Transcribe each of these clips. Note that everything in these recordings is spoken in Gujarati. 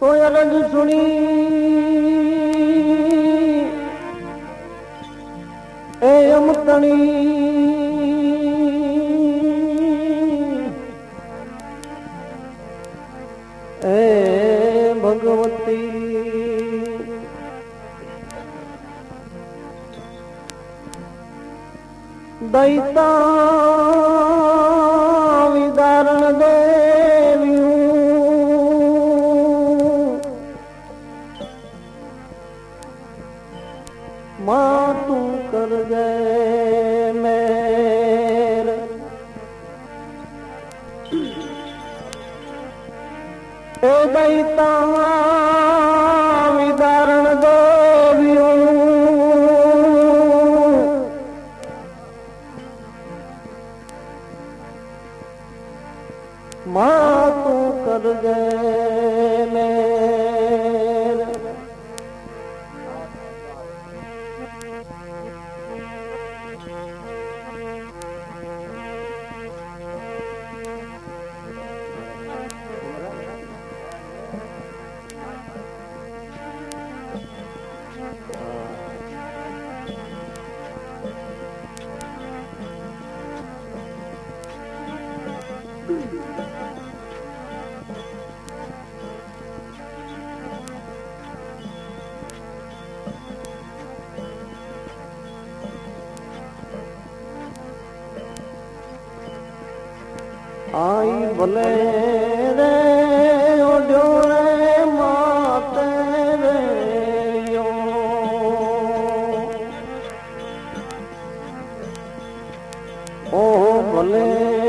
કોઈ અરજ સુણી એ અમતણી એ ભગવતી. દૈતા માં તું કરજે મેર એ દૈતા વિદારણ આઈ ભલે રે ઓડ્યો રે માતે રે. ઓ ભલે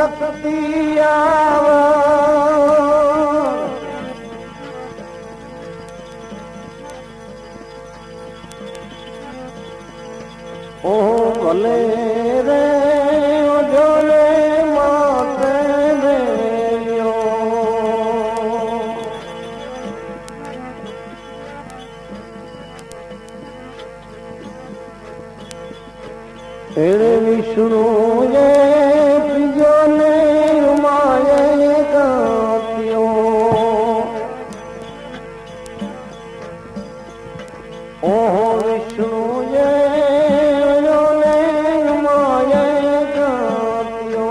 શક્તિ ઓ ભલે રે રે માતે રે વિષ્ણુ ઓહો વિષ્ણુ માયે ગાત્યો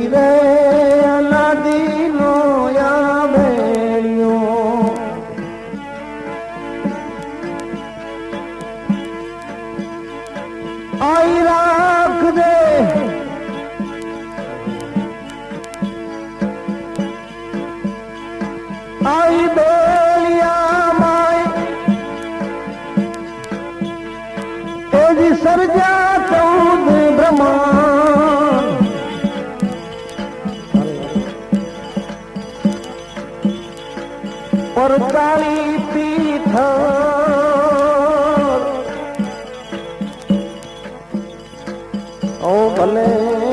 પછી સર્જા ચૌદ બ્રહ્મા. પરતાળી પીઠ. ભલે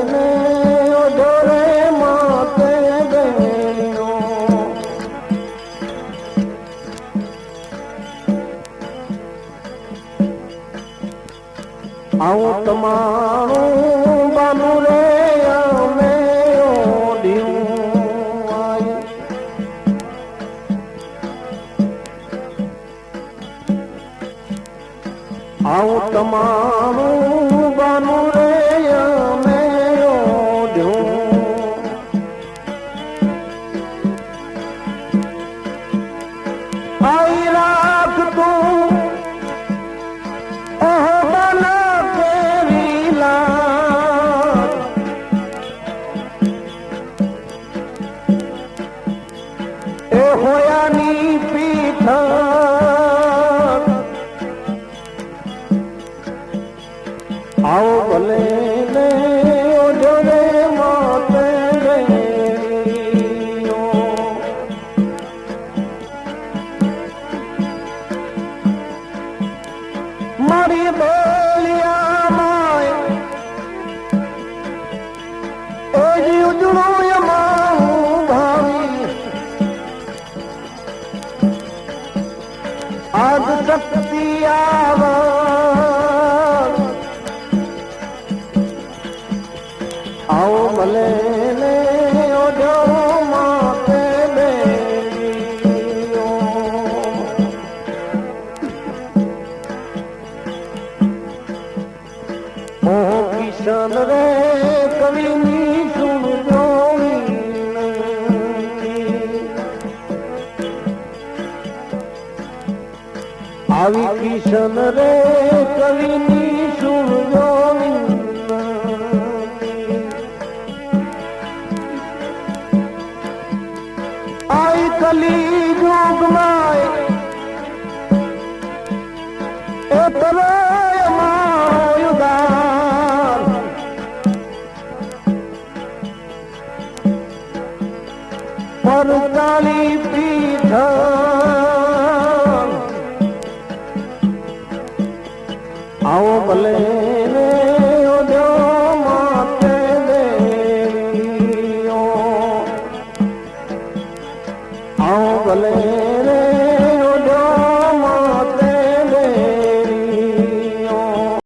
તમારું બાનું રે અમે આવું તમારું হয়ানি পিঠা। આવી કિશન રે કવિની સુરજોની આઈ કલી જોગમાં એ તરે પર કાલી પીઠ આવો ભલે